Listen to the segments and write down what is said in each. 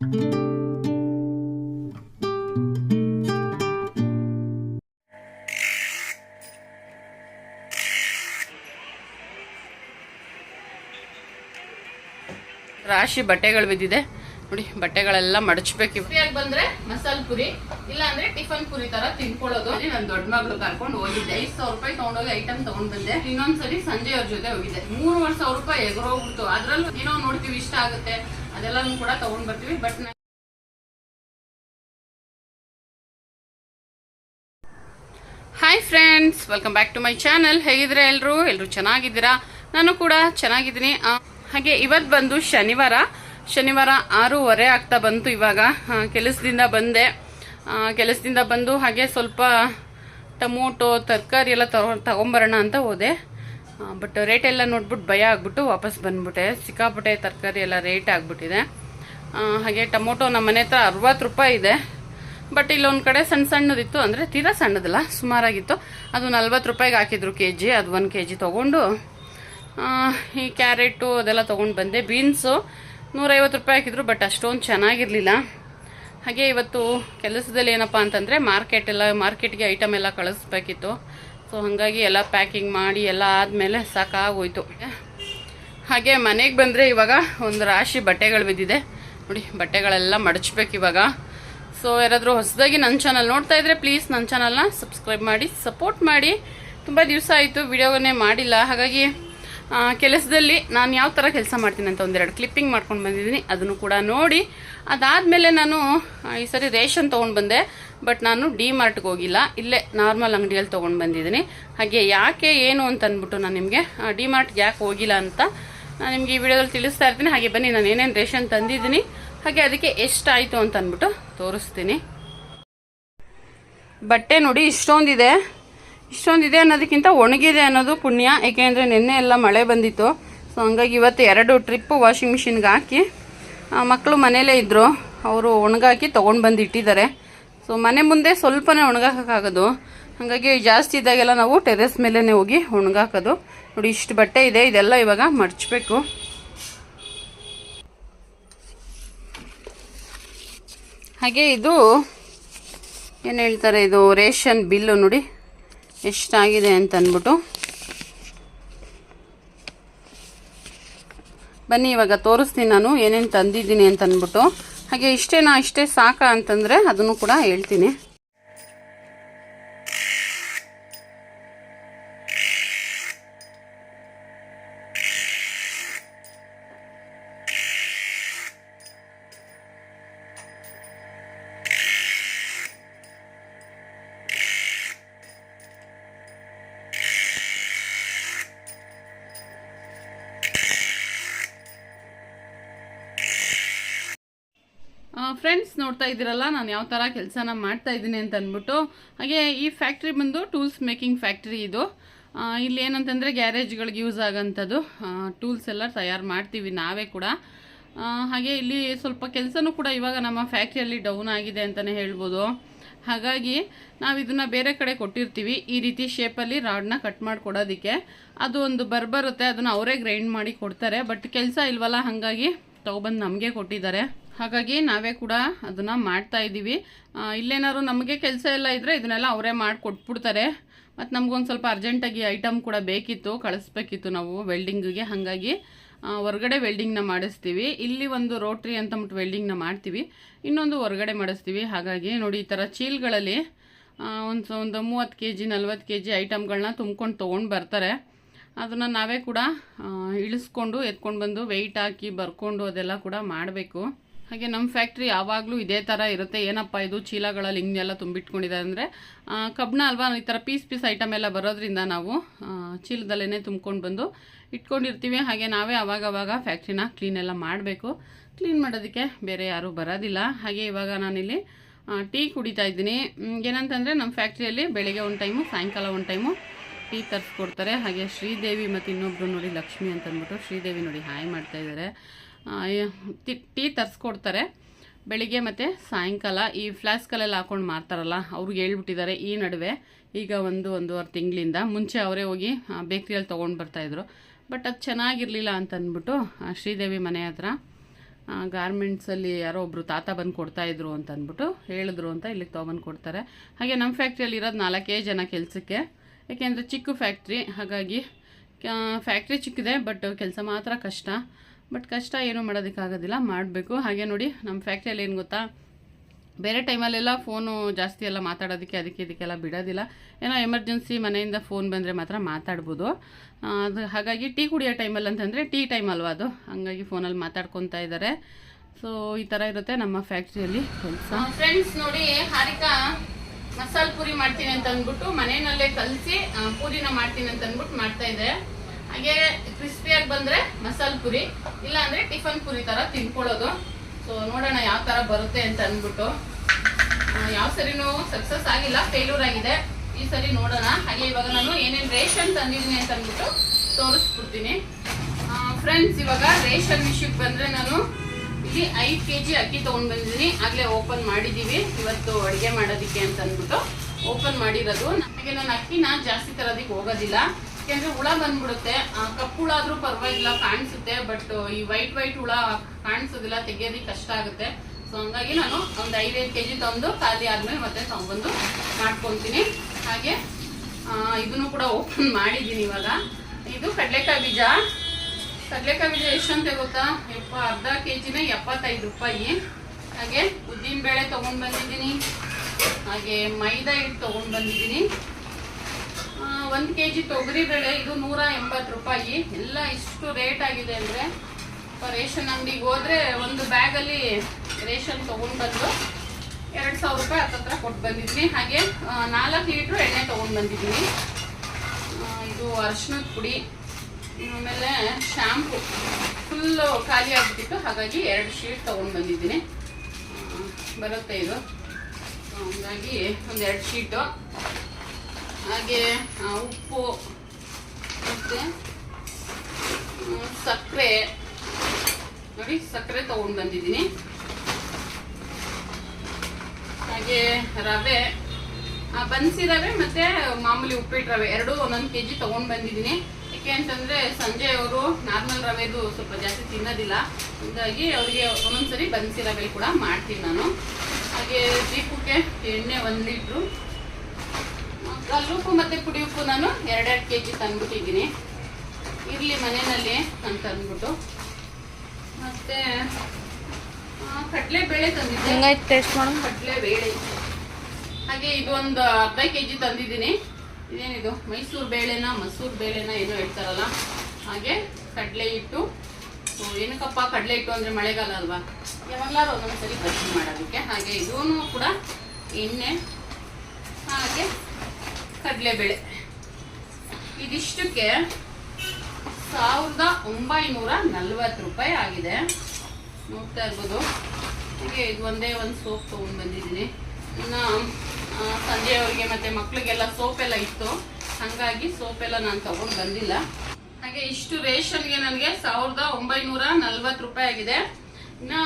ರಾಶಿ ಬಟ್ಟೆಗಳು ಬಿದ್ದಿದೆ. ನೋಡಿ ಬಟ್ಟೆಗಳೆಲ್ಲ ಮಡಚ್ಬೇಕು ಬಂದ್ರೆ ಮಸಾಲ ಪುರಿ ಇಲ್ಲ ಅಂದ್ರೆ ಟಿಫನ್ ಪುರಿ ತರ ತಿನ್ಕೊಳ್ಳೋದು. ನನ್ ದೊಡ್ಡ ಮಗಳು ಕರ್ಕೊಂಡು ಹೋಗಿದ್ದೆ. ಐದ್ ಸಾವಿರ ರೂಪಾಯಿ ತಗೊಂಡೋಗಿ ಐಟಮ್ ತಗೊಂಡ್ ಬಂದೆ. ಇನ್ನೊಂದ್ಸರಿ ಸಂಜೆ ಅವ್ರ ಜೊತೆ ಹೋಗಿದ್ದೆ. ಮೂರುವರೆ ಸಾವಿರ ರೂಪಾಯಿ ಎಗರೋಗ್ಬಿಡ್ತು. ಅದ್ರಲ್ಲೂ ಏನೋ ನೋಡ್ತೀವಿ ಇಷ್ಟ ಆಗುತ್ತೆ. ಅದೆಲ್ಲನೂ ಕೂಡ ತಗೊಂಡ್ ಬರ್ತೀವಿ. But hi friends welcome back to my channel ಹೇಗಿದ್ರೆ ಎಲ್ಲರೂ ಎಲ್ಲರೂ ಚೆನ್ನಾಗಿದ್ದೀರಾ? ನಾನು ಕೂಡ ಚೆನ್ನಾಗಿದ್ದೀನಿ. ಹಾಗೆ ಇವತ್ತು ಬಂದು ಶನಿವಾರ. ಶನಿವಾರ ಆರೂವರೆ ಆಗ್ತಾ ಬಂತು ಇವಾಗ. ಕೆಲಸದಿಂದ ಬಂದೆ. ಕೆಲಸದಿಂದ ಬಂದು ಹಾಗೆ ಸ್ವಲ್ಪ ಟೊಮೊಟೊ, ತರಕಾರಿ ಎಲ್ಲ ತಗೊ, ತಗೊಂಬರೋಣ ಅಂತ ಹೋದೆ. ಬಟ್ ರೇಟ್ ಎಲ್ಲ ನೋಡ್ಬಿಟ್ಟು ಭಯ ಆಗ್ಬಿಟ್ಟು ವಾಪಸ್ ಬಂದ್ಬಿಟ್ಟೆ. ಸಿಕ್ಕಾಪಟ್ಟೆ ತರಕಾರಿ ಎಲ್ಲ ರೇಟ್ ಆಗ್ಬಿಟ್ಟಿದೆ. ಹಾಗೆ ಟೊಮೊಟೊ ನಮ್ಮ ಮನೆ ಹತ್ರ ಅರವತ್ತು ರೂಪಾಯಿ ಇದೆ. ಬಟ್ ಇಲ್ಲೊಂದು ಕಡೆ ಸಣ್ಣ ಸಣ್ಣದಿತ್ತು ಅಂದರೆ ತೀರಾ ಸಣ್ಣದಲ್ಲ, ಸುಮಾರಾಗಿತ್ತು. ಅದು ನಲ್ವತ್ತು ರೂಪಾಯಿಗೆ ಹಾಕಿದ್ರು ಕೆ ಜಿ ಅದು ಒಂದು ಕೆ ಜಿ ತೊಗೊಂಡು ಈ ಕ್ಯಾರೆಟು ಅದೆಲ್ಲ ತೊಗೊಂಡು ಬಂದೆ. ಬೀನ್ಸು ನೂರೈವತ್ತು ರೂಪಾಯಿ ಹಾಕಿದ್ರು ಬಟ್ ಅಷ್ಟೊಂದು ಚೆನ್ನಾಗಿರಲಿಲ್ಲ. ಹಾಗೆ ಇವತ್ತು ಕೆಲಸದಲ್ಲಿ ಏನಪ್ಪ ಅಂತಂದರೆ ಮಾರ್ಕೆಟ್ ಎಲ್ಲ ಮಾರ್ಕೆಟ್ಗೆ ಐಟಮ್ ಎಲ್ಲ ಕಳಿಸ್ಬೇಕಿತ್ತು. ಸೊ ಹಾಗಾಗಿ ಎಲ್ಲ ಪ್ಯಾಕಿಂಗ್ ಮಾಡಿ ಎಲ್ಲ ಆದಮೇಲೆ ಸಾಕಾಗೋಯ್ತು. ಹಾಗೆ ಮನೆಗೆ ಬಂದರೆ ಇವಾಗ ಒಂದು ರಾಶಿ ಬಟ್ಟೆಗಳು ಬಿದ್ದಿದೆ. ನೋಡಿ, ಬಟ್ಟೆಗಳೆಲ್ಲ ಮಡಚ್ಬೇಕು ಇವಾಗ. ಸೊ ಯಾರಾದರೂ ಹೊಸದಾಗಿ ನನ್ನ ಚಾನಲ್ ನೋಡ್ತಾ ಇದ್ರೆ ಪ್ಲೀಸ್ ನನ್ನ ಚಾನಲ್ನ ಸಬ್ಸ್ಕ್ರೈಬ್ ಮಾಡಿ ಸಪೋರ್ಟ್ ಮಾಡಿ. ತುಂಬ ದಿವಸ ಆಯಿತು ವಿಡಿಯೋಗನ್ನೇ ಮಾಡಿಲ್ಲ. ಹಾಗಾಗಿ ಕೆಲಸದಲ್ಲಿ ನಾನು ಯಾವ ಥರ ಕೆಲಸ ಮಾಡ್ತೀನಿ ಅಂತ ಒಂದೆರಡು ಕ್ಲಿಪ್ಪಿಂಗ್ ಮಾಡ್ಕೊಂಡು ಬಂದಿದ್ದೀನಿ. ಅದನ್ನು ಕೂಡ ನೋಡಿ. ಅದಾದಮೇಲೆ ನಾನು ಈ ಸರಿ ರೇಷನ್ ತೊಗೊಂಡು ಬಂದೆ. ಬಟ್ ನಾನು ಡಿ ಮಾರ್ಟ್ಗೆ ಹೋಗಿಲ್ಲ. ಇಲ್ಲೇ ನಾರ್ಮಲ್ ಅಂಗಡಿಯಲ್ಲಿ ತೊಗೊಂಡು ಬಂದಿದ್ದೀನಿ. ಹಾಗೆ ಯಾಕೆ, ಏನು ಅಂತ ಅಂದ್ಬಿಟ್ಟು ನಾನು ನಿಮಗೆ ಡಿ ಮಾರ್ಟ್ಗೆ ಯಾಕೆ ಹೋಗಿಲ್ಲ ಅಂತ ನಾನು ನಿಮಗೆ ಈ ವಿಡಿಯೋದಲ್ಲಿ ತಿಳಿಸ್ತಾ ಇರ್ತೀನಿ. ಹಾಗೆ ಬನ್ನಿ, ನಾನು ಏನೇನು ರೇಷನ್ ತಂದಿದ್ದೀನಿ. ಹಾಗೆ ಅದಕ್ಕೆ ಎಷ್ಟಾಯಿತು ಅಂತ ಅಂದ್ಬಿಟ್ಟು ತೋರಿಸ್ತೀನಿ. ಬಟ್ಟೆ ನೋಡಿ ಇಷ್ಟೊಂದಿದೆ. ಇಷ್ಟೊಂದಿದೆ ಅನ್ನೋದಕ್ಕಿಂತ ಒಣಗಿದೆ ಅನ್ನೋದು ಪುಣ್ಯ, ಏಕೆಂದರೆ ನಿನ್ನೆ ಎಲ್ಲ ಮಳೆ ಬಂದಿತ್ತು. ಸೊ ಹಂಗಾಗಿ ಇವತ್ತು ಎರಡು ಟ್ರಿಪ್ಪು ವಾಷಿಂಗ್ ಮಿಷಿನ್ಗೆ ಹಾಕಿ ಮಕ್ಕಳು ಮನೇಲೇ ಇದ್ದರು ಅವರು ಒಣಗಾಕಿ ತೊಗೊಂಡು ಬಂದು ಇಟ್ಟಿದ್ದಾರೆ. ಸೊ ಮನೆ ಮುಂದೆ ಸ್ವಲ್ಪನೇ ಒಣಗಾಕೋಕ್ಕಾಗೋದು. ಹಾಗಾಗಿ ಜಾಸ್ತಿ ಇದ್ದಾಗೆಲ್ಲ ನಾವು ಟೆರೆಸ್ ಮೇಲೇ ಹೋಗಿ ಒಣಗಾಕೋದು. ನೋಡಿ, ಇಷ್ಟು ಬಟ್ಟೆ ಇದೆ, ಇದೆಲ್ಲ ಇವಾಗ ಮಡಚಬೇಕು ಹಾಗೆ ಇದು, ಏನು ಹೇಳ್ತಾರೆ ಇದು, ರೇಷನ್ ಬಿಲ್ಲು ನೋಡಿ. ಎಷ್ಟಾಗಿದೆ ಅಂತ ಅಂದ್ಬಿಟ್ಟು. ಬನ್ನಿ, ಇವಾಗ ತೋರಿಸ್ತೀನಿ ನಾನು ಏನೇನು ತಂದಿದ್ದೀನಿ ಅಂತ ಅಂದ್ಬಿಟ್ಟು. ಹಾಗೆ ಇಷ್ಟೇನಾ, ಇಷ್ಟೇ ಸಾಕಾ ಅಂತಂದರೆ ಅದನ್ನು ಕೂಡ ಹೇಳ್ತೀನಿ. ಫ್ರೆಂಡ್ಸ್ ನೋಡ್ತಾ ಇದ್ದೀರಲ್ಲ, ನಾನು ಯಾವ ಥರ ಕೆಲಸನ ಮಾಡ್ತಾ ಇದ್ದೀನಿ ಅಂತ ಅಂದ್ಬಿಟ್ಟು, ಹಾಗೆ ಈ ಫ್ಯಾಕ್ಟ್ರಿ ಬಂದು ಟೂಲ್ಸ್ ಮೇಕಿಂಗ್ ಫ್ಯಾಕ್ಟ್ರಿ ಇದು. ಇಲ್ಲಿ ಏನಂತಂದರೆ ಗ್ಯಾರೇಜ್ಗಳಿಗೆ ಯೂಸ್ ಆಗೋಂಥದ್ದು ಟೂಲ್ಸ್ ಎಲ್ಲ ತಯಾರು ಮಾಡ್ತೀವಿ ನಾವೇ ಕೂಡ. ಹಾಗೆ ಇಲ್ಲಿ ಸ್ವಲ್ಪ ಕೆಲಸನೂ ಕೂಡ ಇವಾಗ ನಮ್ಮ ಫ್ಯಾಕ್ಟ್ರಿಯಲ್ಲಿ ಡೌನ್ ಆಗಿದೆ ಅಂತಲೇ ಹೇಳ್ಬೋದು. ಹಾಗಾಗಿ ನಾವು ಇದನ್ನು ಬೇರೆ ಕಡೆ ಕೊಟ್ಟಿರ್ತೀವಿ, ಈ ರೀತಿ ಶೇಪಲ್ಲಿ ರಾಡ್ನ ಕಟ್ ಮಾಡಿಕೊಡೋದಕ್ಕೆ. ಅದು ಒಂದು ಬರ್ಬರುತ್ತೆ, ಅದನ್ನು ಅವರೇ ಗ್ರೈಂಡ್ ಮಾಡಿ ಕೊಡ್ತಾರೆ ಬಟ್ ಕೆಲಸ ಇಲ್ವಲ್ಲ, ಹಾಗಾಗಿ ತೊಗೊಬಂದು ನಮಗೆ ಕೊಟ್ಟಿದ್ದಾರೆ. ಹಾಗಾಗಿ ನಾವೇ ಕೂಡ ಅದನ್ನು ಮಾಡ್ತಾ ಇದ್ದೀವಿ ಇಲ್ಲೇನಾದ್ರು ನಮಗೆ ಕೆಲಸ ಎಲ್ಲ ಇದ್ದರೆ ಇದನ್ನೆಲ್ಲ ಅವರೇ ಮಾಡಿ ಕೊಟ್ಬಿಡ್ತಾರೆ ಮತ್ತು ನಮಗೊಂದು ಸ್ವಲ್ಪ ಅರ್ಜೆಂಟಾಗಿ ಐಟಮ್ ಕೂಡ ಬೇಕಿತ್ತು, ಕಳಿಸ್ಬೇಕಿತ್ತು ನಾವು ವೆಲ್ಡಿಂಗಿಗೆ ಹಾಗಾಗಿ ಹೊರಗಡೆ ವೆಲ್ಡಿಂಗ್ನ ಮಾಡಿಸ್ತೀವಿ. ಇಲ್ಲಿ ಒಂದು ರೋಟ್ರಿ ಅಂತ ಅಂದ್ಬಿಟ್ಟು ವೆಲ್ಡಿಂಗ್ನ ಮಾಡ್ತೀವಿ. ಇನ್ನೊಂದು ಹೊರಗಡೆ ಮಾಡಿಸ್ತೀವಿ. ಹಾಗಾಗಿ ನೋಡಿ, ಈ ಥರ ಚೀಲ್ಗಳಲ್ಲಿ ಒಂದು ಒಂದು ಮೂವತ್ತು ಕೆ ಜಿ ನಲ್ವತ್ತು ಕೆ ಜಿ ಐಟಮ್ಗಳನ್ನ ತುಂಬ್ಕೊಂಡು ತೊಗೊಂಡು ಬರ್ತಾರೆ. ಅದನ್ನು ನಾವೇ ಕೂಡ ಇಳಿಸ್ಕೊಂಡು ಎತ್ಕೊಂಡು ಬಂದು ವೆಯ್ಟ್ ಹಾಕಿ ಬರ್ಕೊಂಡು ಅದೆಲ್ಲ ಕೂಡ ಮಾಡಬೇಕು. ಹಾಗೆ ನಮ್ಮ ಫ್ಯಾಕ್ಟ್ರಿ ಯಾವಾಗಲೂ ಇದೇ ಥರ ಇರುತ್ತೆ. ಏನಪ್ಪ ಇದು? ಚೀಲಗಳಲ್ಲಿ ಹಿಂಗೆಲ್ಲ ತುಂಬಿಟ್ಕೊಂಡಿದೆ ಅಂದರೆ ಕಬ್ಬಣ ಅಲ್ವಾ? ಈ ಥರ ಪೀಸ್ ಪೀಸ್ ಐಟಮ್ ಎಲ್ಲ ಬರೋದ್ರಿಂದ ನಾವು ಚೀಲದಲ್ಲೇ ತುಂಬ್ಕೊಂಡು ಬಂದು ಇಟ್ಕೊಂಡಿರ್ತೀವಿ. ಹಾಗೆ ನಾವೇ ಆವಾಗವಾಗ ಅವಾಗ ಫ್ಯಾಕ್ಟ್ರಿನ ಕ್ಲೀನ್ ಎಲ್ಲ ಮಾಡಬೇಕು. ಕ್ಲೀನ್ ಮಾಡೋದಕ್ಕೆ ಬೇರೆ ಯಾರೂ ಬರೋದಿಲ್ಲ. ಹಾಗೆ ಇವಾಗ ನಾನಿಲ್ಲಿ ಟೀ ಕುಡಿತಾ ಇದ್ದೀನಿ. ಏನಂತಂದರೆ ನಮ್ಮ ಫ್ಯಾಕ್ಟ್ರಿಯಲ್ಲಿ ಬೆಳಿಗ್ಗೆ ಒಂದು ಟೈಮು ಸಾಯಂಕಾಲ ಒಂದು ಟೈಮು ಟೀ ತರಿಸ್ಕೊಡ್ತಾರೆ ಹಾಗೆ ಶ್ರೀದೇವಿ ಮತ್ತು ಇನ್ನೊಬ್ರು ನೋಡಿ ಲಕ್ಷ್ಮಿ ಅಂತ ಅಂದ್ಬಿಟ್ಟು ಶ್ರೀದೇವಿ ನೋಡಿ ಹಾಯ್ ಮಾಡ್ತಾ ಇದ್ದಾರೆ ಟೀ ತರಿಸ್ಕೊಡ್ತಾರೆ ಬೆಳಿಗ್ಗೆ ಮತ್ತು ಸಾಯಂಕಾಲ ಈ ಫ್ಲಾಸ್ಕಲ್ಲೆಲ್ಲ ಹಾಕೊಂಡು ಮಾರ್ತಾರಲ್ಲ, ಅವ್ರಿಗೆ ಹೇಳ್ಬಿಟ್ಟಿದ್ದಾರೆ ಈ ನಡುವೆ. ಈಗ ಒಂದು ಒಂದೂವರೆ ತಿಂಗಳಿಂದ ಮುಂಚೆ ಅವರೇ ಹೋಗಿ ಬೇಕ್ರಿಯಲ್ಲಿ ತೊಗೊಂಡು ಬರ್ತಾಯಿದ್ರು ಬಟ್ ಅದು ಚೆನ್ನಾಗಿರಲಿಲ್ಲ ಅಂತ ಅಂದ್ಬಿಟ್ಟು ಶ್ರೀದೇವಿ ಮನೆ ಹತ್ರ ಗಾರ್ಮೆಂಟ್ಸಲ್ಲಿ ಯಾರೋ ಒಬ್ಬರು ತಾತ ಬಂದು ಕೊಡ್ತಾಯಿದ್ರು ಅಂತ ಅಂದ್ಬಿಟ್ಟು ಹೇಳಿದ್ರು ಅಂತ ಇಲ್ಲಿಗೆ ತೊಗೊಂಬಂದು ಕೊಡ್ತಾರೆ. ಹಾಗೆ ನಮ್ಮ ಫ್ಯಾಕ್ಟ್ರಿಯಲ್ಲಿ ಇರೋದು ನಾಲ್ಕೇ ಜನ ಕೆಲಸಕ್ಕೆ. ಯಾಕೆಂದರೆ ಚಿಕ್ಕ ಫ್ಯಾಕ್ಟ್ರಿ, ಹಾಗಾಗಿ ಫ್ಯಾಕ್ಟ್ರಿ ಚಿಕ್ಕಿದೆ ಬಟ್ ಕೆಲಸ ಮಾತ್ರ ಕಷ್ಟ. ಬಟ್ ಕಷ್ಟ ಏನೂ ಮಾಡೋದಕ್ಕಾಗೋದಿಲ್ಲ, ಮಾಡಬೇಕು. ಹಾಗೆ ನೋಡಿ, ನಮ್ಮ ಫ್ಯಾಕ್ಟ್ರಿಯಲ್ಲಿ ಏನು ಗೊತ್ತಾ? ಬೇರೆ ಟೈಮಲ್ಲೆಲ್ಲ ಫೋನು ಜಾಸ್ತಿ ಎಲ್ಲ ಮಾತಾಡೋದಕ್ಕೆ, ಅದಕ್ಕೆ ಇದಕ್ಕೆಲ್ಲ ಬಿಡೋದಿಲ್ಲ. ಏನೋ ಎಮರ್ಜೆನ್ಸಿ ಮನೆಯಿಂದ ಫೋನ್ ಬಂದರೆ ಮಾತ್ರ ಮಾತಾಡ್ಬೋದು. ಅದು ಹಾಗಾಗಿ ಟೀ ಕುಡಿಯೋ ಟೈಮಲ್ಲಿ ಅಂತಂದರೆ ಟೀ ಟೈಮ್ ಅಲ್ವಾ ಅದು? ಹಂಗಾಗಿ ಫೋನಲ್ಲಿ ಮಾತಾಡ್ಕೊತಾ ಇದ್ದಾರೆ. ಸೊ ಈ ಥರ ಇರುತ್ತೆ ನಮ್ಮ ಫ್ಯಾಕ್ಟ್ರಿಯಲ್ಲಿ ಕೆಲಸ. ಫ್ರೆಂಡ್ಸ್ ನೋಡಿ, ಹಾರಿಕಾ ಮಸಾಲೆ ಪೂರಿ ಮಾಡ್ತೀನಿ ಅಂತ ಅಂದ್ಬಿಟ್ಟು ಮನೆಯಲ್ಲೇ ಕಲಸಿ ಪೂರಿನ ಮಾಡ್ತೀನಿ ಅಂತ ಅಂದ್ಬಿಟ್ಟು ಮಾಡ್ತಾ ಇದೆ. ಹಾಗೆ ಕ್ರಿಸ್ಪಿಯಾಗಿ ಬಂದ್ರೆ ಮಸಾಲೆ ಪೂರಿ ಇಲ್ಲ ಅಂದ್ರೆ ಟಿಫನ್ ಪೂರಿ ತರ ತಿನ್ಕೊಳ್ಳೋದು. ಸೊ ನೋಡೋಣ ಯಾವ ತರ ಬರುತ್ತೆ ಅಂತ ಅಂದ್ಬಿಟ್ಟು. ಯಾವ ಸರಿನೂ ಸಕ್ಸಸ್ ಆಗಿಲ್ಲ ಫೇಲ್ಯೂರ್ ಆಗಿದೆ. ಈ ಸರಿ ನೋಡೋಣ. ಹಾಗೆ ಇವಾಗ ನಾನು ಏನೇನು ರೇಷನ್ ತಂದಿದ್ದೀನಿ ಅಂತ ಅಂದ್ಬಿಟ್ಟು ತೋರಿಸ್ಬಿಡ್ತೀನಿ. ಫ್ರೆಂಡ್ಸ್ ಇವಾಗ ರೇಷನ್ ವಿಷಯಕ್ಕೆ ಬಂದರೆ ನಾನು ಇಲ್ಲಿ ಐದು ಕೆ ಜಿ ಅಕ್ಕಿ ತೊಗೊಂಡು ಬಂದಿದ್ದೀನಿ. ಆಗಲೇ ಓಪನ್ ಮಾಡಿದ್ದೀವಿ. ಇವತ್ತು ಅಡುಗೆ ಮಾಡೋದಕ್ಕೆ ಅಂತ ಅಂದ್ಬಿಟ್ಟು ಓಪನ್ ಮಾಡಿರೋದು. ನಮಗೆ ನಾನು ಅಕ್ಕಿನ ಜಾಸ್ತಿ ತರೋದಕ್ಕೆ ಹೋಗೋದಿಲ್ಲ. ಯಾಕೆಂದ್ರೆ ಹುಳ ಬಂದ್ಬಿಡುತ್ತೆ. ಕಪ್ಪು ಹುಳ ಆದರೂ ಪರವಾಗಿಲ್ಲ, ಕಾಣಿಸುತ್ತೆ. ಬಟ್ ಈ ವೈಟ್ ವೈಟ್ ಹುಳ ಕಾಣಿಸೋದಿಲ್ಲ, ತೆಗಿಯೋದಕ್ಕೆ ಕಷ್ಟ ಆಗುತ್ತೆ. ಸೊ ಹಂಗಾಗಿ ನಾನು ಒಂದು ಐದೈದು ಕೆ ಜಿ ತಂದು ಖಾಲಿ ಆದಮೇಲೆ ಮತ್ತೆ ತೊಗೊಂಬಂದು ಮಾಡ್ಕೊತೀನಿ. ಹಾಗೆ ಇದನ್ನು ಕೂಡ ಓಪನ್ ಮಾಡಿದ್ದೀನಿ ಇವಾಗ. ಇದು ಕಡಲೆಕಾಯಿ ಬೀಜ. ಕಡಲೆಕಾಯಿ ಬೀಜ ಎಷ್ಟಂತೆ ಗೊತ್ತಾ? ಎಪ್ಪ ಅರ್ಧ ಕೆ ಜಿನ ಎಪ್ಪತ್ತೈದು ರೂಪಾಯಿ. ಹಾಗೆ ಉದ್ದಿನ ಬೇಳೆ ತೊಗೊಂಡು ಬಂದಿದ್ದೀನಿ. ಹಾಗೆ ಮೈದಾ ಹಿಟ್ಟು ತೊಗೊಂಡು ಬಂದಿದ್ದೀನಿ. ಒಂದು ಕೆ ಜಿ ತೊಗರಿ ಬೇಳೆ, ಇದು ನೂರ ಎಂಬತ್ತು ರೂಪಾಯಿ. ಎಲ್ಲ ಇಷ್ಟು ರೇಟ್ ಆಗಿದೆ ಅಂದರೆ ರೇಷನ್ ಅಂಗಡಿಗೆ ಹೋದರೆ ಒಂದು ಬ್ಯಾಗಲ್ಲಿ ರೇಷನ್ ತೊಗೊಂಡು ಬಂದು ಎರಡು ಸಾವಿರ ರೂಪಾಯಿ ಹತ್ತತ್ರ ಕೊಟ್ಟು ಬಂದಿದ್ದೀನಿ. ಹಾಗೆ ನಾಲ್ಕು ಲೀಟ್ರ್ ಎಣ್ಣೆ ತೊಗೊಂಡು ಬಂದಿದ್ದೀನಿ. ಇದು ಅರ್ಶಿನದ ಪುಡಿ. ಆಮೇಲೆ ಶ್ಯಾಂಪು ಫುಲ್ಲು ಖಾಲಿ ಆಗಿಬಿಟ್ಟಿತ್ತು, ಹಾಗಾಗಿ ಎರಡು ಶೀಟ್ ತೊಗೊಂಡು ಬಂದಿದ್ದೀನಿ. ಬರುತ್ತೆ ಇದು. ಹಾಗಾಗಿ ಒಂದು ಎರಡು ಶೀಟು ಹಾಗೆ ಉಪ್ಪು, ಮತ್ತು ಸಕ್ಕರೆ. ನೋಡಿ, ಸಕ್ಕರೆ ತೊಗೊಂಡು ಬಂದಿದ್ದೀನಿ. ಹಾಗೆ ರವೆ. ಬನ್ಸಿ ರವೆ ಮತ್ತೆ ಮಾಮೂಲಿ ಉಪ್ಪಿಟ್ಟು ರವೆ. ಎರಡು ಒಂದೊಂದು ಕೆ ಜಿ ತೊಗೊಂಡು ಬಂದಿದ್ದೀನಿ. ಯಾಕೆ ಅಂತಂದರೆ ಸಂಜೆ ಅವರು ನಾರ್ಮಲ್ ರವೆದು ಸ್ವಲ್ಪ ಜಾಸ್ತಿ ತಿನ್ನೋದಿಲ್ಲ. ಹಿಂಗಾಗಿ ಅವರಿಗೆ ಒಂದೊಂದ್ಸರಿ ಬನ್ಸಿ ರವೆ ಕೂಡ ಮಾಡ್ತೀನಿ ನಾನು. ಹಾಗೆ ದೀಪಕ್ಕೆ ಎಣ್ಣೆ ಒಂದು ಲೀಟ್ರು. ಕಲ್ಲುಪ್ಪು ಮತ್ತು ಪುಡಿ ಉಪ್ಪು ನಾನು ಎರಡೆರಡು ಕೆ ಜಿ ತಂದ್ಬಿಟ್ಟಿದ್ದೀನಿ. ಇರಲಿ ಮನೆಯಲ್ಲಿ ಅಂತ ಅಂದ್ಬಿಟ್ಟು. ಮತ್ತು ಕಡಲೆಬೇಳೆ ತಂದಿದ್ದೆ. ಹೆಂಗಾಯ್ತು ಟೇಸ್ಟ್ ಮಾಡು ಕಡಲೆ ಬೇಳೆ ಹಾಗೆ ಇದು ಒಂದು ಅರ್ಧ ಕೆ ಜಿ ತಂದಿದ್ದೀನಿ. ಇದೇನಿದು? ಮೈಸೂರು ಬೇಳೆನ, ಮಸೂರು ಬೇಳೆನ ಏನೋ ಹೇಳ್ತಾರಲ್ಲ. ಹಾಗೆ ಕಡಲೆ ಹಿಟ್ಟು. ಏನಕ್ಕಪ್ಪ ಕಡಲೆ ಹಿಟ್ಟು ಅಂದರೆ ಮಳೆಗಾಲ ಅಲ್ವಾ? ಯಾವಾಗಲಾರು ಒಂದೊಂದ್ಸರಿ ಬಜ್ಜಿ ಮಾಡೋದಕ್ಕೆ. ಹಾಗೆ ಇದೂ ಕೂಡ ಎಣ್ಣೆ, ಹಾಗೆ ಕಡಲೆಬೇಳೆ. ಇದಿಷ್ಟಕ್ಕೆ ಸಾವಿರದ ಒಂಬೈನೂರ ನಲ್ವತ್ತು ರೂಪಾಯಿ ಆಗಿದೆ. ನೋಡ್ತಾ ಇರ್ಬೋದು. ಹಾಗೆ ಇದು ಒಂದೇ ಒಂದು ಸೋಪ್ ತೊಗೊಂಡು ಬಂದಿದ್ದೀನಿ. ಇನ್ನು ಸಂಜೆಯವರಿಗೆ ಮತ್ತು ಮಕ್ಕಳಿಗೆಲ್ಲ ಸೋಪೆಲ್ಲ ಇತ್ತು. ಹಾಗಾಗಿ ಸೋಪೆಲ್ಲ ನಾನು ತಗೊಂಡ್ ಬಂದಿಲ್ಲ. ಹಾಗೆ ಇಷ್ಟು ರೇಷನ್ಗೆ ನನಗೆ ಸಾವಿರದ ಒಂಬೈನೂರ ನಲ್ವತ್ತು ರೂಪಾಯಿ ಆಗಿದೆ. ಇನ್ನು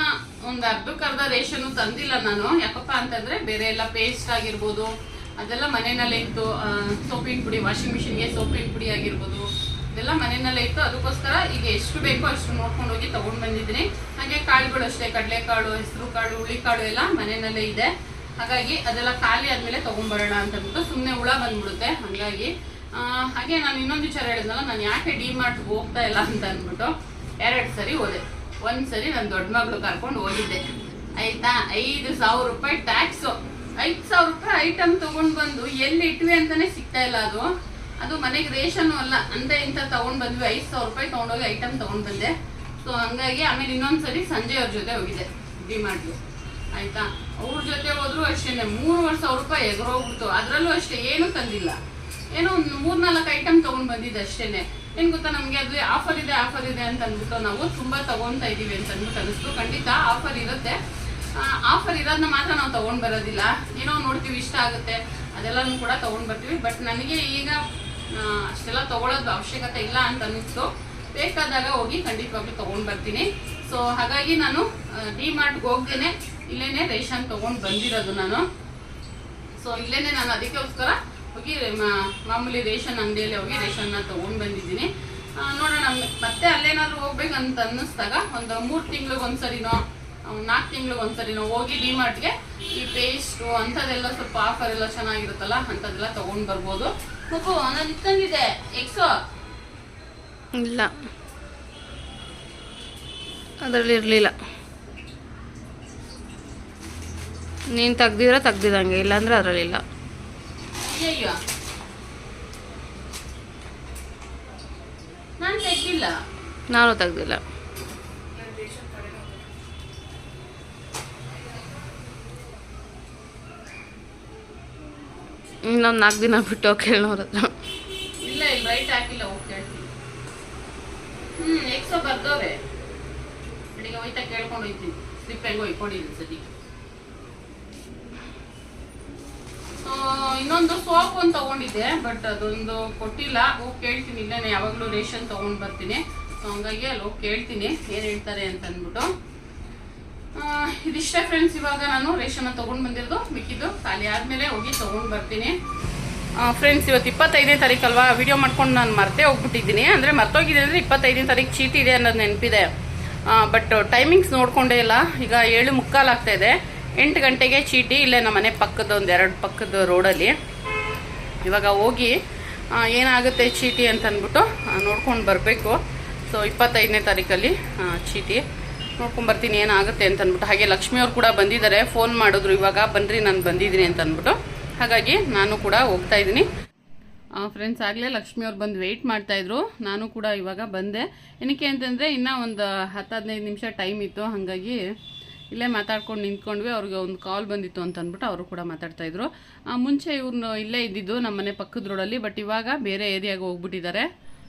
ಒಂದು ಅರ್ಧಕ್ಕರ್ಧ ರೇಷನ್ನು ತಂದಿಲ್ಲ ನಾನು. ಯಾಕಪ್ಪ ಅಂತಂದರೆ ಬೇರೆ ಎಲ್ಲ ಪೇಸ್ಟ್ ಆಗಿರ್ಬೋದು, ಅದೆಲ್ಲ ಮನೆಯಲ್ಲೇ ಇತ್ತು. ಸೋಪಿನ ಪುಡಿ ವಾಷಿಂಗ್ ಮಿಷಿನ್ಗೆ ಸೋಪಿನ ಪುಡಿ ಆಗಿರ್ಬೋದು ಇದೆಲ್ಲ ಮನೆಯಲ್ಲೇ ಇತ್ತು. ಅದಕ್ಕೋಸ್ಕರ ಈಗ ಎಷ್ಟು ಬೇಕೋ ಅಷ್ಟು ನೋಡ್ಕೊಂಡು ಹೋಗಿ ತಗೊಂಡು ಬಂದಿದ್ದೀನಿ. ಹಾಗೆ ಕಾಳುಗಳು ಅಷ್ಟೇ, ಕಡಲೆಕಾಳು ಹೆಸರು ಕಾಳು ಹುಳಿಕಾಳು ಎಲ್ಲ ಮನೆಯಲ್ಲೇ ಇದೆ. ಹಾಗಾಗಿ ಅದೆಲ್ಲ ಖಾಲಿ ಆದಮೇಲೆ ತಗೊಂಡ್ಬರೋಣ ಅಂತ ಅಂದ್ಬಿಟ್ಟು ಸುಮ್ಮನೆ ಹುಳ ಬಂದ್ಬಿಡುತ್ತೆ. ಹಾಗಾಗಿ ಹಾಗೆ ನಾನು ಇನ್ನೊಂದು ವಿಚಾರ ಹೇಳಿದ್ನಲ್ಲ, ನಾನು ಯಾಕೆ ಡಿ ಮಾರ್ಟ್ಗೆ ಹೋಗ್ತಾ ಇಲ್ಲ ಅಂತ ಅಂದ್ಬಿಟ್ಟು ಎರಡು ಸರಿ ಹೋದೆ. ಒಂದು ಸರಿ ನನ್ನ ದೊಡ್ಡ ಮಗಳು ಕರ್ಕೊಂಡು ಹೋಗಿದ್ದೆ. ಆಯ್ತಾ? ಐದು ಸಾವಿರ ರೂಪಾಯಿ ಟ್ಯಾಕ್ಸು ಐದು ಸಾವಿರ ರೂಪಾಯಿ ಐಟಮ್ ತೊಗೊಂಡು ಬಂದು ಎಲ್ಲಿ ಇಟ್ವಿ ಅಂತಾನೆ ಸಿಗ್ತಾ ಇಲ್ಲ ಅದು. ಅದು ಮನೆಗೆ ರೇಷನ್ ಅಲ್ಲ ಅಂತ ಇಂಥ ತಗೊಂಡ್ ಬಂದ್ವಿ. ಐದು ಸಾವಿರ ರೂಪಾಯಿ ತಗೊಂಡೋಗಿ ಐಟಮ್ ತಗೊಂಡ್ ಬಂದೆ. ಸೊ ಹಂಗಾಗಿ ಆಮೇಲೆ ಇನ್ನೊಂದ್ಸರಿ ಸಂಜೆ ಅವ್ರ ಜೊತೆ ಹೋಗಿದ್ದೆ ಡಿಮಾರ್ಟ್ಗೆ ಆಯ್ತಾ? ಅವ್ರ ಜೊತೆ ಹೋದ್ರು ಅಷ್ಟೇನೆ. ಮೂರುವರೆ ಸಾವಿರ ರೂಪಾಯಿ ಎಗರೋಗ್ಬಿಡ್ತು. ಅದರಲ್ಲೂ ಅಷ್ಟೇ, ಏನೂ ತಂದಿಲ್ಲ. ಏನೋ ಒಂದು ಮೂರ್ನಾಲ್ಕು ಐಟಮ್ ತಗೊಂಡ್ ಬಂದಿದ್ದೆ ಅಷ್ಟೇನೆ. ಏನು ಗೊತ್ತಾ ನಮಗೆ? ಅದು ಆಫರ್ ಇದೆ ಆಫರ್ ಇದೆ ಅಂತ ಅಂದ್ಬಿಟ್ಟು ನಾವು ತುಂಬಾ ತಗೊಂತಾ ಇದ್ದೀವಿ ಅಂತ ಅಂದ್ಬಿಟ್ಟು ಅನಿಸ್ತು ಖಂಡಿತ ಆಫರ್ ಇರುತ್ತೆ. ಆಫರ್ ಇರೋದನ್ನ ಮಾತ್ರ ನಾವು ತಗೊಂಡ್ ಬರೋದಿಲ್ಲ. ಏನೋ ನೋಡ್ತೀವಿ, ಇಷ್ಟ ಆಗುತ್ತೆ. ಅದೆಲ್ಲನೂ ಕೂಡ ತಗೊಂಡ್ ಬರ್ತೀವಿ. ಬಟ್ ನನಗೆ ಈಗ ಅಷ್ಟೆಲ್ಲ ತಗೊಳ್ಳೋದು ಅವಶ್ಯಕತೆ ಇಲ್ಲ ಅಂತ ಅನ್ನಿಸ್ತು. ಬೇಕಾದಾಗ ಹೋಗಿ ಖಂಡಿತವಾಗ್ಲೂ ತಗೊಂಡ್ ಬರ್ತೀನಿ. ಸೊ ಹಾಗಾಗಿ ನಾನು ಡಿ ಮಾರ್ಟ್ಗೆ ಹೋಗ್ದೇನೆ. ಇಲ್ಲೇನೆ ರೇಷನ್ ತಗೊಂಡ್ ಬಂದಿರೋದು ನಾನು. ಸೊ ಇಲ್ಲೇನೆ ನಾನು ಅದಕ್ಕೋಸ್ಕರ ಹೋಗಿ ಮಾಮೂಲಿ ರೇಷನ್ ಅಂಗಡಿಯಲ್ಲಿ ಹೋಗಿ ರೇಷನ್ನ ತಗೊಂಡ್ ಬಂದಿದ್ದೀನಿ. ನೋಡೋಣ, ಮತ್ತೆ ಅಲ್ಲೇನಾದ್ರೂ ಹೋಗ್ಬೇಕಂತ ಅನ್ನಿಸ್ದಾಗ ಒಂದು ಮೂರು ತಿಂಗ್ಳಿಗೆ ಒಂದ್ಸರಿನೋ ನಾಲ್ಕು ತಿಂಗ್ಳಿಗೆ ಒಂದ್ಸರಿನೋ ಹೋಗಿ ಡಿಮಾರ್ಟ್ಗೆ ಈ ಪೇಸ್ಟು ಅಂಥದ್ದೆಲ್ಲ ಸ್ವಲ್ಪ ಆಫರ್ ಎಲ್ಲ ಚೆನ್ನಾಗಿರುತ್ತಲ್ಲ, ಅಂಥದ್ದೆಲ್ಲ ತೊಗೊಂಡು ಬರ್ಬೋದು. ಮಗು ನಾನು ಇತ್ತಂಗಿದೆ ಎಕ್ಸೋ. ಇಲ್ಲ. ಅದರಲ್ಲಿ ಇರಲಿಲ್ಲ. ನೀನು ತೆಗ್ದಿದ್ರೆ ತೆಗ್ದಿದಂಗೆ ಇಲ್ಲಾಂದರೆ ಅದರಲ್ಲಿಲ್ಲ ಅಯ್ಯಯ್ಯೋ. ನಾನು ತೆಗ್ದಿಲ್ಲ. ನಾನು ತೆಗ್ದಿಲ್ಲ. ಇನ್ನೊಂದು ನಾಲ್ಕು ದಿನ ಬಿಟ್ಟು ಕೇಳೋರ ಹತ್ರ ಇಲ್ಲ ಇಲ್ಲ ರೈಟ್ ಹಾಕಿಲ್ಲ ಹೋಗಿ ಕೇಳ್ತೀನಿ ಹ್ಮ್ ಬರ್ದವ್ರೆ. ಬೆಳಿಗ್ಗೆ ಹೋಯ್ತಾ ಆ, ಇನ್ನೊಂದು ಸೋಪ್ ಒಂದು ತಗೊಂಡಿದ್ದೆ ಬಟ್ ಅದೊಂದು ಕೊಟ್ಟಿಲ್ಲ. ಹೋಗಿ ಕೇಳ್ತೀನಿ ಇಲ್ಲೇನೆ ಯಾವಾಗಲೂ ರೇಷನ್ ತಗೊಂಡ್ ಬರ್ತೀನಿ. ಹಂಗಾಗಿ ಅಲ್ಲಿ ಹೋಗಿ ಕೇಳ್ತೀನಿ ಏನ್ ಹೇಳ್ತಾರೆ ಅಂತ ಅಂದ್ಬಿಟ್ಟು ಇದಿಷ್ಟೇ ಫ್ರೆಂಡ್ಸ್ ಇವಾಗ ನಾನು ರೇಷನ್ ತಗೊಂಡ್ ಬಂದಿರೋದು ಮಿಕ್ಕಿದ್ದು. ಖಾಲಿ ಆದ್ಮೇಲೆ ಹೋಗಿ ತಗೊಂಡ್ ಬರ್ತೀನಿ. ಫ್ರೆಂಡ್ಸ್ ಇವತ್ತು ಇಪ್ಪತ್ತೈದನೇ ತಾರೀಕು ಅಲ್ವಾ? ವಿಡಿಯೋ ಮಾಡ್ಕೊಂಡು ನಾನು ಮರ್ತೇ ಹೋಗ್ಬಿಟ್ಟಿದ್ದೀನಿ. ಅಂದರೆ ಮರ್ತೋಗಿದೆ ಅಂದರೆ ಇಪ್ಪತ್ತೈದನೇ ತಾರೀಕು ಚೀಟಿ ಇದೆ ಅನ್ನೋದು ನೆನಪಿದೆ. ಬಟ್ ಟೈಮಿಂಗ್ಸ್ ನೋಡ್ಕೊಂಡೇ ಇಲ್ಲ. ಈಗ ಏಳು ಮುಕ್ಕಾಲು ಆಗ್ತಾ ಇದೆ. ಎಂಟು ಗಂಟೆಗೆ ಚೀಟಿ ಇಲ್ಲೇ ನಮ್ಮ ಮನೆ ಪಕ್ಕದ ಒಂದು ಎರಡು ಪಕ್ಕದ ರೋಡಲ್ಲಿ ಇವಾಗ ಹೋಗಿ ಏನಾಗುತ್ತೆ ಚೀಟಿ ಅಂತ ಅಂದ್ಬಿಟ್ಟು ನೋಡ್ಕೊಂಡು ಬರಬೇಕು. ಸೊ ಇಪ್ಪತ್ತೈದನೇ ತಾರೀಕಲ್ಲಿ ಚೀಟಿ ನೋಡ್ಕೊಂಡು ಬರ್ತೀನಿ ಏನಾಗುತ್ತೆ ಅಂತ ಅಂದ್ಬಿಟ್ಟು. ಹಾಗೆ ಲಕ್ಷ್ಮಿ ಅವ್ರು ಕೂಡ ಬಂದಿದ್ದಾರೆ. ಫೋನ್ ಮಾಡಿದ್ರು. ಇವಾಗ ಬನ್ನಿರಿ ನಾನು ಬಂದಿದ್ದೀನಿ ಅಂತ ಅಂದ್ಬಿಟ್ಟು. ಹಾಗಾಗಿ ನಾನು ಕೂಡ ಹೋಗ್ತಾ ಇದ್ದೀನಿ. ಫ್ರೆಂಡ್ಸ್ ಆಗಲೇ ಲಕ್ಷ್ಮಿ ಅವ್ರು ಬಂದು ವೆಯ್ಟ್ ಮಾಡ್ತಾಯಿದ್ರು ನಾನು ಕೂಡ ಇವಾಗ ಬಂದೆ. ಏನಕ್ಕೆ ಅಂತಂದರೆ ಇನ್ನೂ ಒಂದು ಹತ್ತು ಹದಿನೈದು ನಿಮಿಷ ಟೈಮ್ ಇತ್ತು. ಹಾಗಾಗಿ ಇಲ್ಲೇ ಮಾತಾಡ್ಕೊಂಡು ನಿಂತ್ಕೊಂಡ್ವಿ. ಅವ್ರಿಗೆ ಒಂದು ಕಾಲ್ ಬಂದಿತ್ತು ಅಂತ ಅಂದ್ಬಿಟ್ಟು ಅವರು ಕೂಡ ಮಾತಾಡ್ತಾಯಿದ್ರು ಮುಂಚೆ ಇವ್ರನ್ನ ಇಲ್ಲೇ ಇದ್ದಿದ್ದು ನಮ್ಮ ಮನೆ ಪಕ್ಕದ ರೋಡಲ್ಲಿ ಬಟ್ ಇವಾಗ ಬೇರೆ ಏರಿಯಾಗೆ ಹೋಗ್ಬಿಟ್ಟಿದ್ದಾರೆ.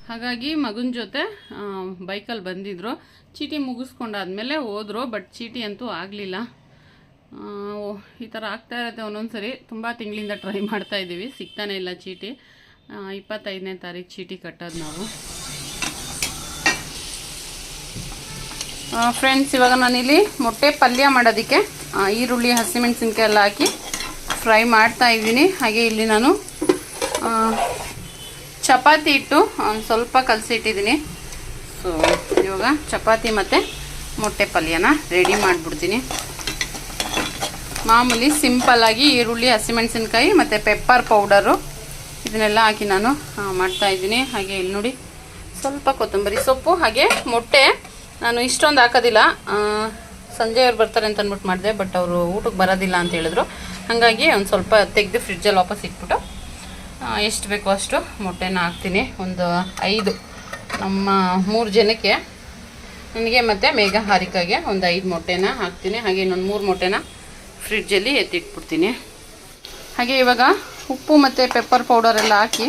ಹಾಗಾಗಿ ಮಗನ ಜೊತೆ ಬೈಕಲ್ಲಿ ಬಂದಿದ್ರು. ಚೀಟಿ ಮುಗಿಸ್ಕೊಂಡಾದ್ಮೇಲೆ ಹೋದರು ಬಟ್ ಚೀಟಿ ಅಂತೂ ಆಗಲಿಲ್ಲ. ಈ ಥರ ಆಗ್ತಾ ಇರುತ್ತೆ ಒಂದೊಂದು ಸರಿ ತುಂಬ ತಿಂಗಳಿಂದ ಟ್ರೈ ಮಾಡ್ತಾ ಇದ್ದೀವಿ. ಸಿಗ್ತಾನೆ ಇಲ್ಲ ಚೀಟಿ. ಇಪ್ಪತ್ತೈದನೇ ತಾರೀಕು ಚೀಟಿ ಕಟ್ಟೋದು ನಾವು. ಫ್ರೆಂಡ್ಸ್ ಇವಾಗ ನಾನಿಲ್ಲಿ ಮೊಟ್ಟೆ ಪಲ್ಯ ಮಾಡೋದಕ್ಕೆ ಈರುಳ್ಳಿ ಹಸಿಮೆಣಸಿನ್ಕಾಯಿ ಎಲ್ಲ ಹಾಕಿ ಫ್ರೈ ಮಾಡ್ತಾ ಇದ್ದೀನಿ. ಹಾಗೆ ಇಲ್ಲಿ ನಾನು ಚಪಾತಿ ಇಟ್ಟು ಸ್ವಲ್ಪ ಕಲಸಿಟ್ಟಿದ್ದೀನಿ. ಸೊ ಇವಾಗ ಚಪಾತಿ ಮತ್ತು ಮೊಟ್ಟೆ ಪಲ್ಯನ ರೆಡಿ ಮಾಡಿಬಿಡ್ತೀನಿ. ಮಾಮೂಲಿ ಸಿಂಪಲ್ಲಾಗಿ ಈರುಳ್ಳಿ, ಹಸಿಮೆಣಸಿನ್ಕಾಯಿ ಮತ್ತು ಪೆಪ್ಪರ್ ಪೌಡರು ಇದನ್ನೆಲ್ಲ ಹಾಕಿ ನಾನು ಮಾಡ್ತಾ ಇದ್ದೀನಿ. ಹಾಗೆ ಇಲ್ಲಿ ನೋಡಿ, ಸ್ವಲ್ಪ ಕೊತ್ತಂಬರಿ ಸೊಪ್ಪು ಹಾಗೆ ಮೊಟ್ಟೆ. ನಾನು ಇಷ್ಟೊಂದು ಹಾಕೋದಿಲ್ಲ. ಸಂಜೆ ಅವ್ರು ಬರ್ತಾರೆ ಅಂತ ಅಂದ್ಬಿಟ್ಟು ಮಾಡಿದೆ ಬಟ್ ಅವರು ಊಟಕ್ಕೆ ಬರೋದಿಲ್ಲ ಅಂತ ಹೇಳಿದ್ರು. ಹಾಗಾಗಿ ಒಂದು ಸ್ವಲ್ಪ ತೆಗೆದು ಫ್ರಿಡ್ಜಲ್ಲಿ ವಾಪಸ್ ಇಟ್ಬಿಟ್ಟು ಎಷ್ಟು ಬೇಕೋ ಅಷ್ಟು ಮೊಟ್ಟೆನ ಹಾಕ್ತೀನಿ. ಒಂದು ಐದು. ನಮ್ಮ ಮೂರು ಜನಕ್ಕೆ, ನನಗೆ ಮತ್ತು ಮೇಘ ಹಾರಿಕಾಗೆ ಒಂದು ಐದು ಮೊಟ್ಟೆನ ಹಾಕ್ತೀನಿ. ಹಾಗೆ ಇನ್ನೊಂದು ಮೂರು ಮೊಟ್ಟೆನ ಫ್ರಿಡ್ಜಲ್ಲಿ ಎತ್ತಿಟ್ಬಿಡ್ತೀನಿ. ಹಾಗೆ ಇವಾಗ ಉಪ್ಪು ಮತ್ತು ಪೆಪ್ಪರ್ ಪೌಡರ್ ಎಲ್ಲ ಹಾಕಿ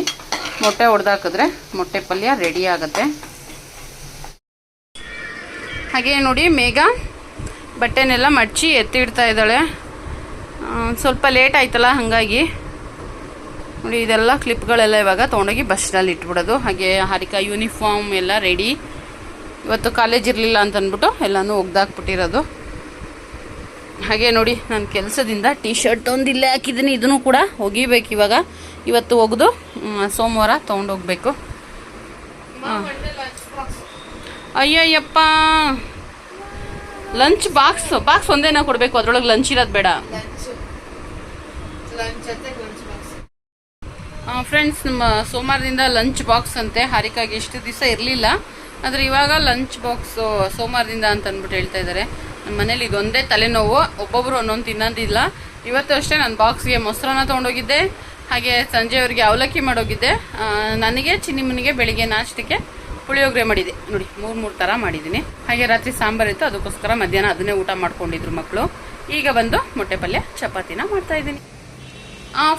ಮೊಟ್ಟೆ ಹೊಡೆದಾಕಿದ್ರೆ ಮೊಟ್ಟೆ ಪಲ್ಯ ರೆಡಿ ಆಗುತ್ತೆ. ಹಾಗೆ ನೋಡಿ ಮೇಘ ಬಟ್ಟೆನೆಲ್ಲ ಮಡಚಿ ಎತ್ತಿಡ್ತಾ ಇದ್ದಾಳೆ. ಸ್ವಲ್ಪ ಲೇಟ್ ಆಯ್ತಲ್ಲ ಹಾಗಾಗಿ. ನೋಡಿ ಇದೆಲ್ಲ ಕ್ಲಿಪ್ಗಳೆಲ್ಲ ಇವಾಗ ತೊಗೊಂಡೋಗಿ ಬಸ್ನಲ್ಲಿ ಇಟ್ಬಿಡೋದು. ಹಾಗೆ ಹಾರಿಕಾ ಯೂನಿಫಾರ್ಮ್ ಎಲ್ಲ ರೆಡಿ ಇವತ್ತು ಕಾಲೇಜ್ ಇರಲಿಲ್ಲ ಅಂತ ಅಂದ್ಬಿಟ್ಟು ಎಲ್ಲನೂ ಒಗ್ದಾಕ್ಬಿಟ್ಟಿರೋದು. ಹಾಗೆ ನೋಡಿ ನಾನು ಕೆಲಸದಿಂದ ಟೀ ಶರ್ಟ್ ಒಂದು ಇಲ್ಲೇ ಹಾಕಿದ್ದೀನಿ ಇದನ್ನು ಕೂಡ ಒಗಿಬೇಕು ಇವಾಗ. ಇವತ್ತು ಒಗೆದು ಸೋಮವಾರ ತೊಗೊಂಡೋಗ್ಬೇಕು. ಅಯ್ಯಯ್ಯಪ್ಪ! ಲಂಚ್ ಬಾಕ್ಸ್ ಬಾಕ್ಸ್ ಒಂದೇನ ಕೊಡಬೇಕು? ಅದರೊಳಗೆ ಲಂಚ್ ಇರೋದು ಬೇಡ. ಫ್ರೆಂಡ್ಸ್ ನಮ್ಮ ಸೋಮವಾರದಿಂದ ಲಂಚ್ ಬಾಕ್ಸ್ ಅಂತೆ. ಹಾರಿಕಾಗಿ ಎಷ್ಟು ದಿವಸ ಇರಲಿಲ್ಲ. ಆದರೆ ಇವಾಗ ಲಂಚ್ ಬಾಕ್ಸು ಸೋಮವಾರದಿಂದ ಅಂತ ಅಂದ್ಬಿಟ್ಟು ಹೇಳ್ತಾ ಇದ್ದಾರೆ ನಮ್ಮ ಮನೇಲಿ ಇದೊಂದೇ ತಲೆನೋವು ಒಬ್ಬೊಬ್ಬರು ಒಂದೊಂದು ತಿನ್ನೋದಿಲ್ಲ. ಇವತ್ತು ಅಷ್ಟೇ ನಾನು ಬಾಕ್ಸ್ಗೆ ಮೊಸರನ್ನ ತೊಗೊಂಡೋಗಿದ್ದೆ, ಹಾಗೆ ಸಂಜೆಯವರಿಗೆ ಅವಲಕ್ಕಿ ಮಾಡೋಗಿದ್ದೆ. ನನಗೆ ಚಿನ್ನಿಮ್ಮನಿಗೆ ಬೆಳಿಗ್ಗೆ ನಾಷ್ಟಕ್ಕೆ ಪುಳಿಯೋಗರೆ ಮಾಡಿದೆ. ನೋಡಿ, ಮೂರು ಮೂರು ಥರ ಮಾಡಿದ್ದೀನಿ. ಹಾಗೆ ರಾತ್ರಿ ಸಾಂಬಾರು ಇತ್ತು, ಅದಕ್ಕೋಸ್ಕರ ಮಧ್ಯಾಹ್ನ ಅದನ್ನೇ ಊಟ ಮಾಡ್ಕೊಂಡಿದ್ರು ಮಕ್ಕಳು ಈಗ ಬಂದು ಮೊಟ್ಟೆ ಪಲ್ಯ, ಚಪಾತಿನ ಮಾಡ್ತಾಯಿದ್ದೀನಿ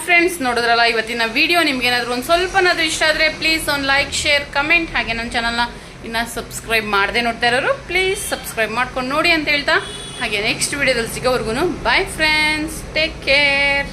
ಫ್ರೆಂಡ್ಸ್ ನೋಡಿದ್ರಲ್ಲ, ಇವತ್ತಿನ ವಿಡಿಯೋ ನಿಮ್ಗೆ ಏನಾದರೂ ಒಂದು ಸ್ವಲ್ಪನಾದರೂ ಇಷ್ಟ ಆದರೆ ಪ್ಲೀಸ್ ಒಂದು ಲೈಕ್ ಶೇರ್ ಕಮೆಂಟ್ ಹಾಗೆ ನನ್ನ ಚಾನಲ್ನ ಇನ್ನು ಸಬ್ಸ್ಕ್ರೈಬ್ ಮಾಡದೆ ನೋಡ್ತಾ ಇರೋರು ಪ್ಲೀಸ್ ಸಬ್ಸ್ಕ್ರೈಬ್ ಮಾಡ್ಕೊಂಡು ನೋಡಿ ಅಂತ ಹೇಳ್ತಾ, ಹಾಗೆ ನೆಕ್ಸ್ಟ್ ವಿಡಿಯೋದಲ್ಲಿ ಸಿಗೋವರೆಗೂ ಬಾಯ್ ಫ್ರೆಂಡ್ಸ್ ಟೇಕ್ ಕೇರ್